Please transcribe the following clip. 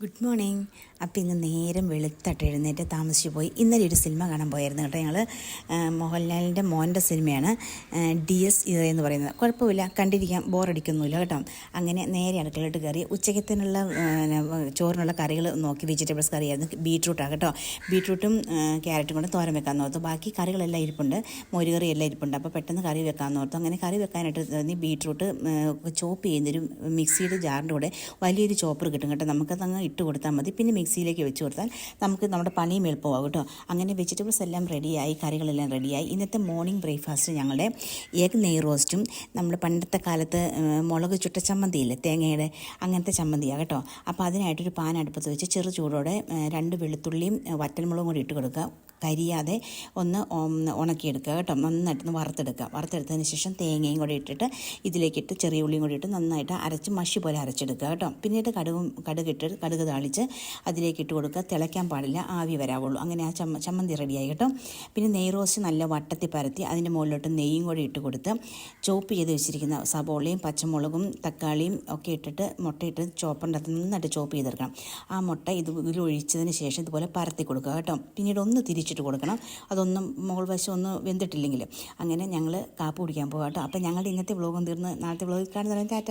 Good morning അപ്പം ഇന്ന് നേരം വെളുത്തട്ട് എഴുന്നേറ്റ് താമസിച്ചു പോയി. ഇന്നലെ ഒരു സിനിമ കാണാൻ പോയായിരുന്നു കേട്ടോ ഞങ്ങൾ മോഹൻലാലിന്റെ മോന്റെ സിനിമയാണ്. ഡി എസ് ഇത് എന്ന് പറയുന്നത്. കുഴപ്പമില്ല കണ്ടിരിക്കാം. ബോറടിക്കൊന്നുമില്ല കേട്ടോ. അങ്ങനെ നേരെ അടുക്കളയിട്ട് കയറി ഉച്ചക്കത്തിനുള്ള ചോറിനുള്ള കറികൾ നോക്കി വെജിറ്റബിൾസ് കറിയായിരുന്നു. ബീട്രൂട്ടാണ് കേട്ടോ. ബീട്രൂട്ടും ക്യാരറ്റും കൊണ്ട് തോരൻ വെക്കാൻ ഓർത്തു ബാക്കി കറികളെല്ലാം ഇരിപ്പുണ്ട്. മോരുകറി എല്ലാം ഇരിപ്പുണ്ട്. അപ്പോൾ പെട്ടെന്ന് കറി വെക്കാൻ ഓർത്തു അങ്ങനെ കറി വെക്കാനായിട്ട് ബീട്രൂട്ട് ചോപ്പ് ചെയ്യുന്നൊരു മിക്സിയുടെ ജാറിന്റെ കൂടെ വലിയൊരു ചോപ്പർ കിട്ടും കേട്ടോ. നമുക്കതങ്ങ് ഇട്ട് കൊടുത്താൽ മതി. പിന്നെ മിക്സിയിലേക്ക് വെച്ച് കൊടുത്താൽ നമുക്ക് നമ്മുടെ പണിയും എളുപ്പമാകും കേട്ടോ. അങ്ങനെ വെജിറ്റബിൾസ് എല്ലാം റെഡിയായി കറികളെല്ലാം റെഡിയായി ഇന്നത്തെ മോർണിംഗ് ബ്രേക്ക്ഫാസ്റ്റ് ഞങ്ങളുടെ എഗ് നെയ് റോസ്റ്റും നമ്മൾ പണ്ടത്തെ കാലത്ത് മുളക് ചുട്ട ചമ്മന്തിയില്ലേ തേങ്ങയുടെ അങ്ങനത്തെ ചമ്മന്തിയാണ് കേട്ടോ. അപ്പോൾ അതിനായിട്ടൊരു പാൻ അടുപ്പത്ത് വെച്ച് ചെറു ചൂടോടെ രണ്ട് വെളുത്തുള്ളിയും വറ്റൽമുളകും കൂടി ഇട്ട് കൊടുക്കുക. കരിയാതെ ഒന്ന് ഉണക്കിയെടുക്കുക കേട്ടോ. നന്നായിട്ടൊന്ന് വറുത്തെടുക്കുക. വറുത്തെടുത്തതിന് ശേഷം തേങ്ങയും കൂടി ഇട്ടിട്ട് ഇതിലേക്കിട്ട് ചെറിയ ഉള്ളിയും കൂടി ഇട്ട് നന്നായിട്ട് അരച്ച് മഷി പോലെ അരച്ചെടുക്കുക കേട്ടോ. പിന്നീട് കടുകും കടുകിട്ട് കടുക് താളിച്ച് അതിലേക്ക് ഇട്ട് കൊടുക്കുക. തിളയ്ക്കാൻ പാടില്ല. ആവി വരാവുള്ളൂ. അങ്ങനെ ആ ചമ്മ ചമ്മന്തി റെഡിയായി കേട്ടോ. പിന്നെ നെയ് റോസ്റ്റ് നല്ല വട്ടത്തിൽ പരത്തി അതിന്റെ മുകളിലോട്ട് നെയ്യും കൂടി ഇട്ട് കൊടുത്ത് ചോപ്പ് ചെയ്ത് വെച്ചിരിക്കുന്ന സബോളയും പച്ചമുളകും തക്കാളിയും ഒക്കെ ഇട്ടിട്ട് മുട്ടയിട്ട് ചോപ്പറിന്റെ അകത്ത് നന്നായിട്ട് ചോപ്പ് ചെയ്തെടുക്കണം. ആ മുട്ട ഇത് ഇതിലൊഴിച്ചതിന് ശേഷം ഇതുപോലെ പരത്തി കൊടുക്കുക കേട്ടോ. പിന്നീട് ഒന്ന് തിരിച്ചിട്ട് കൊടുക്കണം. അതൊന്നും മുകൾ വശം ഒന്ന് വെന്തിട്ടില്ലെങ്കിൽ അങ്ങനെ ഞങ്ങൾ കാപ്പ് കുടിക്കാൻ പോകാം കേട്ടോ അപ്പം ഞങ്ങളുടെ ഇന്നത്തെ വ്ളോഗും തീർന്ന് നാളത്തെ വ്ളോഗിൽ കാണുന്നവരെ ടാറ്റ